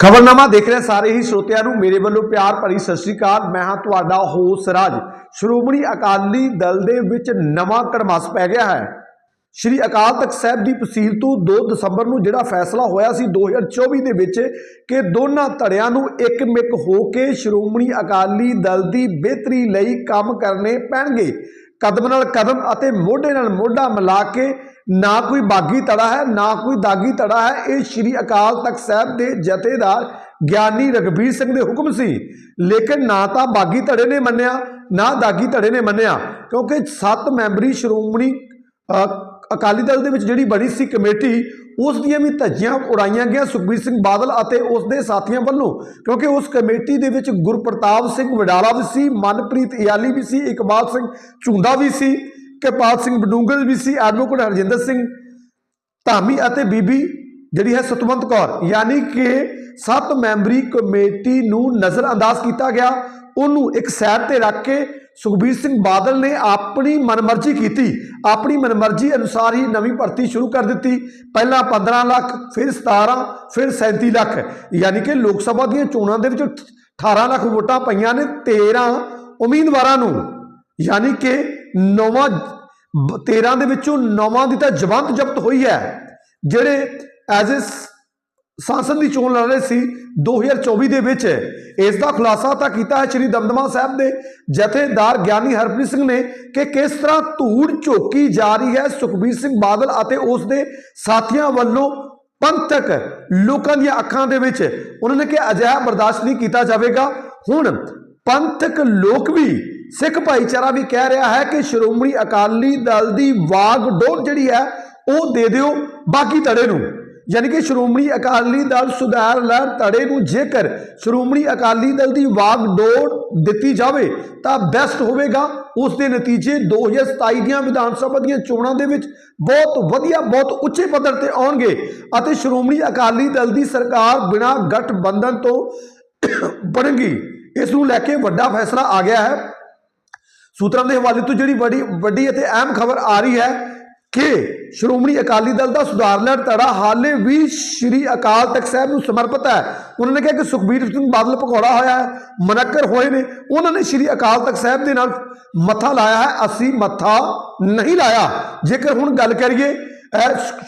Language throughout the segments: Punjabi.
ਖਬਰਨਾਮਾ ਦੇਖ ਰਹੇ ਸਾਰੇ ਹੀ ਸਰੋਤਿਆਂ ਨੂੰ ਮੇਰੇ ਵੱਲੋਂ ਪਿਆਰ ਭਰੀ ਸਤਿ ਸ੍ਰੀ ਅਕਾਲ। ਮੈਂ ਹਾਂ ਤੁਹਾਡਾ ਹੋਸ ਰਾਜ। ਸ਼੍ਰੋਮਣੀ ਅਕਾਲੀ ਦਲ ਦੇ ਵਿੱਚ ਨਵਾਂ ਕੜਮਾਸ ਪੈ ਗਿਆ ਹੈ। ਸ਼੍ਰੀ ਅਕਾਲ ਤਖਤ ਸਾਹਿਬ ਦੀ ਤਹਿਸੀਲ ਤੋਂ 2 ਦਸੰਬਰ ਨੂੰ ਜਿਹੜਾ ਫੈਸਲਾ ਹੋਇਆ ਸੀ 2024 ਦੇ ਵਿੱਚ ਕਿ ਦੋਨਾਂ ਧੜਿਆਂ ਨੂੰ ਇੱਕਮਿਕ ਹੋ ਕੇ ਸ਼੍ਰੋਮਣੀ ਅਕਾਲੀ ਦਲ ਦੀ ਬਿਹਤਰੀ ਲਈ ਕੰਮ ਕਰਨੇ ਪੈਣਗੇ। ਕਦਮ ਨਾਲ ਕਦਮ ਅਤੇ ਮੋਢੇ ਨਾਲ ਮੋਢਾ ਮਿਲਾ ਕੇ ਨਾ ਕੋਈ ਬਾਗੀ ਧੜਾ ਹੈ, ਨਾ ਕੋਈ ਦਾਗੀ ਧੜਾ ਹੈ। ਇਹ ਸ਼੍ਰੀ ਅਕਾਲ ਤਖਤ ਸਾਹਿਬ ਦੇ ਜਥੇਦਾਰ ਗਿਆਨੀ ਰਗਵੀਰ ਸਿੰਘ ਦੇ ਹੁਕਮ ਸੀ। ਲੇਕਿਨ ਨਾ ਤਾਂ ਬਾਗੀ ਧੜੇ ਨੇ ਮੰਨਿਆ, ਨਾ ਦਾਗੀ ਧੜੇ ਨੇ ਮੰਨਿਆ, ਕਿਉਂਕਿ ਸੱਤ ਮੈਂਬਰੀ ਸ਼੍ਰੋਮਣੀ ਅਕਾਲੀ ਦਲ ਦੇ ਵਿੱਚ ਜਿਹੜੀ ਬਣੀ ਸੀ ਕਮੇਟੀ, ਉਸ ਦੀਆਂ ਵੀ ਧੱਜੀਆਂ ਉਡਾਈਆਂ ਗਿਆ ਸੁਖਬੀਰ ਸਿੰਘ ਬਾਦਲ ਅਤੇ ਉਸ ਦੇ ਸਾਥੀਆਂ ਵੱਲੋਂ। ਕਿਉਂਕਿ ਉਸ ਕਮੇਟੀ ਦੇ ਵਿੱਚ ਗੁਰਪ੍ਰਤਾਪ ਸਿੰਘ ਵਡਾਲਾ ਵੀ ਸੀ, ਮਨਪ੍ਰੀਤ ਇਆਲੀ ਵੀ ਸੀ, ਇਕਬਾਲ ਸਿੰਘ ਝੁੰਦਾ ਵੀ ਸੀ। ਕਿਰਪਾਲ ਸਿੰਘ ਬਡੂੰਗਲ ਵੀ ਸੀ ਐਡਵੋਕੇਟ ਹਰਜਿੰਦਰ ਸਿੰਘ, ਧਾਮੀ ਅਤੇ ਬੀਬੀ ਜਿਹੜੀ ਹੈ ਸਤਵੰਤ ਕੌਰ। ਯਾਨੀ ਕਿ ਸੱਤ ਮੈਂਬਰੀ ਕਮੇਟੀ ਨੂੰ ਨਜ਼ਰਅੰਦਾਜ਼ ਕੀਤਾ ਗਿਆ। ਉਹਨੂੰ ਇੱਕ ਸਾਈਡ ਤੇ ਰੱਖ ਕੇ ਸੁਖਬੀਰ ਸਿੰਘ ਬਾਦਲ ਨੇ ਆਪਣੀ ਮਨਮਰਜ਼ੀ ਕੀਤੀ। ਆਪਣੀ ਮਨਮਰਜ਼ੀ ਅਨੁਸਾਰ ਹੀ ਨਵੀਂ ਭਰਤੀ ਸ਼ੁਰੂ ਕਰ ਦਿੱਤੀ। ਪਹਿਲਾਂ 15 ਲੱਖ, ਫਿਰ 17 ਫਿਰ 37 ਲੱਖ। ਯਾਨੀ ਕਿ ਲੋਕ ਸਭਾ ਦੀਆਂ ਚੋਣਾਂ ਦੇ ਵਿੱਚ 18 ਲੱਖ ਵੋਟਾਂ ਪਈਆਂ ਨੇ 13 ਉਮੀਦਵਾਰਾਂ ਨੂੰ। ਯਾਨੀ ਕਿ ਨੌਵਾਂ 13 ਦੇ ਵਿੱਚੋਂ ਨੌਵਾਂ ਦੀ ਤਾਂ ਜਵੰਤ ਜ਼ਬਤ ਹੋਈ ਹੈ। ਜਿਹੜੇ ਐਜ਼ ਅ ਸੰਸਦ ਦੀ ਚੋਣ ਲੜ ਰਹੇ ਸੀ 2024 ਦੇ ਵਿੱਚ। ਇਸ ਦਾ ਖੁਲਾਸਾ ਤਾਂ ਕੀਤਾ ਹੈ ਸ਼੍ਰੀ ਦਮਦਮਾ ਸਾਹਿਬ ਦੇ ਜਥੇਦਾਰ ਗਿਆਨੀ ਹਰਪ੍ਰੀਤ ਸਿੰਘ ਨੇ ਕਿ ਕਿਸ ਤਰ੍ਹਾਂ ਧੂੜ ਝੋਕੀ ਜਾ ਰਹੀ ਹੈ ਸੁਖਬੀਰ ਸਿੰਘ ਬਾਦਲ ਅਤੇ ਉਸ ਦੇ ਸਾਥੀਆਂ ਵੱਲੋਂ ਪੰਥਕ ਲੋਕਾਂ ਦੀਆਂ ਅੱਖਾਂ ਦੇ ਵਿੱਚ। ਉਹਨਾਂ ਨੇ ਕਿ ਅਜਿਹਾ ਬਰਦਾਸ਼ਤ ਨਹੀਂ ਕੀਤਾ ਜਾਵੇਗਾ। ਹੁਣ ਪੰਥਕ ਲੋਕ ਵੀ ਸਿੱਖ ਭਾਈਚਾਰਾ ਵੀ ਕਹਿ ਰਿਹਾ ਹੈ ਕਿ ਸ਼੍ਰੋਮਣੀ ਅਕਾਲੀ ਦਲ ਦੀ ਵਾਗ ਡੋਰ ਜਿਹੜੀ ਹੈ, ਉਹ ਦੇ ਦਿਓ ਬਾਕੀ ਧੜੇ ਨੂੰ। ਯਾਨੀ ਕਿ ਸ਼੍ਰੋਮਣੀ ਅਕਾਲੀ ਦਲ ਸੁਧਾਰ ਲੜ ਧੜੇ ਨੂੰ ਜੇਕਰ ਸ਼੍ਰੋਮਣੀ ਅਕਾਲੀ ਦਲ ਦੀ ਵਾਗ ਡੋਰ ਦਿੱਤੀ ਜਾਵੇ, ਤਾਂ ਬੈਸਟ ਹੋਵੇਗਾ। ਉਸ ਦੇ ਨਤੀਜੇ 2027 ਦੀਆਂ ਵਿਧਾਨ ਸਭਾ ਦੀਆਂ ਚੋਣਾਂ ਦੇ ਵਿੱਚ ਬਹੁਤ ਵਧੀਆ, ਬਹੁਤ ਉੱਚੇ ਪੱਧਰ ਤੇ ਆਉਣਗੇ ਅਤੇ ਸ਼੍ਰੋਮਣੀ ਅਕਾਲੀ ਦਲ ਦੀ ਸਰਕਾਰ ਬਿਨਾਂ ਗਠਬੰਧਨ ਤੋਂ ਬਣੇਗੀ। ਇਸ ਨੂੰ ਲੈ ਕੇ ਵੱਡਾ ਫੈਸਲਾ ਆ ਗਿਆ ਹੈ। ਸੂਤਰਾਂ ਦੇ ਹਵਾਲੇ ਤੋਂ ਜਿਹੜੀ ਬੜੀ ਵੱਡੀ ਅਤੇ ਅਹਿਮ ਖਬਰ ਆ ਰਹੀ ਹੈ ਕਿ ਸ਼੍ਰੋਮਣੀ ਅਕਾਲੀ ਦਲ ਦਾ ਸੁਧਾਰ ਲੜ ਧੜਾ ਹਾਲੇ ਵੀ ਸ਼੍ਰੀ ਅਕਾਲ ਤਖਤ ਸਾਹਿਬ ਨੂੰ ਸਮਰਪਿਤ ਹੈ। ਉਹਨਾਂ ਨੇ ਕਿਹਾ ਕਿ ਸੁਖਬੀਰ ਸਿੰਘ ਬਾਦਲ ਭਗੌੜਾ ਹੋਇਆ ਹੈ, ਮਨਕਰ ਹੋਏ ਨੇ। ਉਹਨਾਂ ਨੇ ਸ਼੍ਰੀ ਅਕਾਲ ਤਖਤ ਸਾਹਿਬ ਦੇ ਨਾਲ ਮੱਥਾ ਲਾਇਆ ਹੈ। ਅਸੀਂ ਮੱਥਾ ਨਹੀਂ ਲਾਇਆ। ਜੇਕਰ ਹੁਣ ਗੱਲ ਕਰੀਏ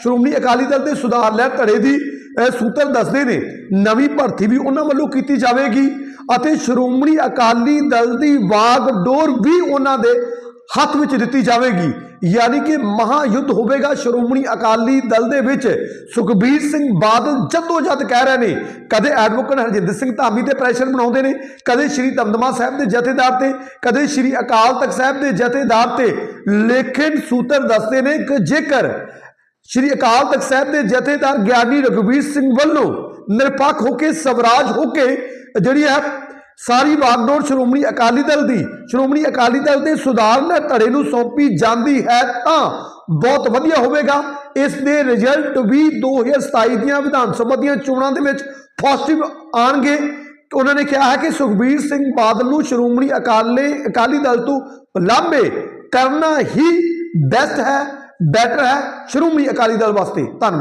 ਸ਼੍ਰੋਮਣੀ ਅਕਾਲੀ ਦਲ ਦੇ ਸੁਧਾਰ ਲਹਿਰ ਧੜੇ ਦੀ ਇਹ ਸੂਤਰ ਦੱਸਦੇ ਨੇ, ਨਵੀਂ ਭਰਤੀ ਵੀ ਉਹਨਾਂ ਵੱਲੋਂ ਕੀਤੀ ਜਾਵੇਗੀ ਅਤੇ ਸ਼੍ਰੋਮਣੀ ਅਕਾਲੀ ਦਲ ਦੀ ਵਾਗ ਡੋਰ ਵੀ ਉਹਨਾਂ ਦੇ ਹੱਥ ਵਿੱਚ ਦਿੱਤੀ ਜਾਵੇਗੀ। ਯਾਨੀ ਕਿ ਮਹਾਯੁੱਧ ਹੋਵੇਗਾ ਸ਼੍ਰੋਮਣੀ ਅਕਾਲੀ ਦਲ ਦੇ ਵਿੱਚ। ਸੁਖਬੀਰ ਸਿੰਘ ਬਾਦਲ ਜੱਦੋ ਜਦ ਕਹਿ ਰਹੇ ਨੇ, ਕਦੇ ਐਡਵੋਕੇਟ ਹਰਜਿੰਦਰ ਸਿੰਘ ਧਾਮੀ ਤੇ ਪ੍ਰੈਸ਼ਰ ਬਣਾਉਂਦੇ ਨੇ, ਕਦੇ ਸ਼੍ਰੀ ਦਮਦਮਾ ਸਾਹਿਬ ਦੇ ਜਥੇਦਾਰ ਤੇ, ਕਦੇ ਸ਼੍ਰੀ ਅਕਾਲ ਤਖਤ ਸਾਹਿਬ ਦੇ ਜਥੇਦਾਰ ਤੇ। ਲੇਕਿਨ ਸੂਤਰ ਦੱਸਦੇ ਨੇ ਕਿ ਜੇਕਰ ਸ਼੍ਰੀ ਅਕਾਲ ਤਖਤ ਸਾਹਿਬ ਦੇ ਜਥੇਦਾਰ ਗਿਆਨੀ ਰਘਵੀਰ ਸਿੰਘ ਵੱਲੋਂ ਨਿਰਪੱਖ ਹੋ ਕੇ, ਸਵਰਾਜ ਹੋ ਕੇ ਜਿਹੜੀ ਹੈ ਸਾਰੀ ਵਾਗਡੋਰ ਸ਼੍ਰੋਮਣੀ ਅਕਾਲੀ ਦਲ ਦੀ, ਸ਼੍ਰੋਮਣੀ ਅਕਾਲੀ ਦਲ ਦੇ ਸੁਧਾਰਨਾ ਧੜੇ ਨੂੰ ਸੌਂਪੀ ਜਾਂਦੀ ਹੈ ਤਾਂ ਬਹੁਤ ਵਧੀਆ ਹੋਵੇਗਾ। ਇਸ ਦੇ ਰਿਜ਼ਲਟ ਵੀ 2027 ਦੀਆਂ ਵਿਧਾਨ ਸਭਾ ਦੀਆਂ ਚੋਣਾਂ ਦੇ ਵਿੱਚ ਪੋਜ਼ਿਟਿਵ ਆਣਗੇ। ਉਹਨਾਂ ਨੇ ਕਿਹਾ ਹੈ ਕਿ ਸੁਖਬੀਰ ਸਿੰਘ ਬਾਦਲ ਨੂੰ ਸ਼੍ਰੋਮਣੀ ਅਕਾਲੀ ਅਕਾਲੀ ਦਲ ਤੋਂ ਲਾਂਭੇ ਕਰਨਾ ਹੀ ਬੈਸਟ ਹੈ। ਬੈਟਰ ਹੈ। ਸ਼੍ਰੋਮਣੀ ਅਕਾਲੀ ਦਲ ਵਾਸਤੇ। ਧੰਨਵਾਦ।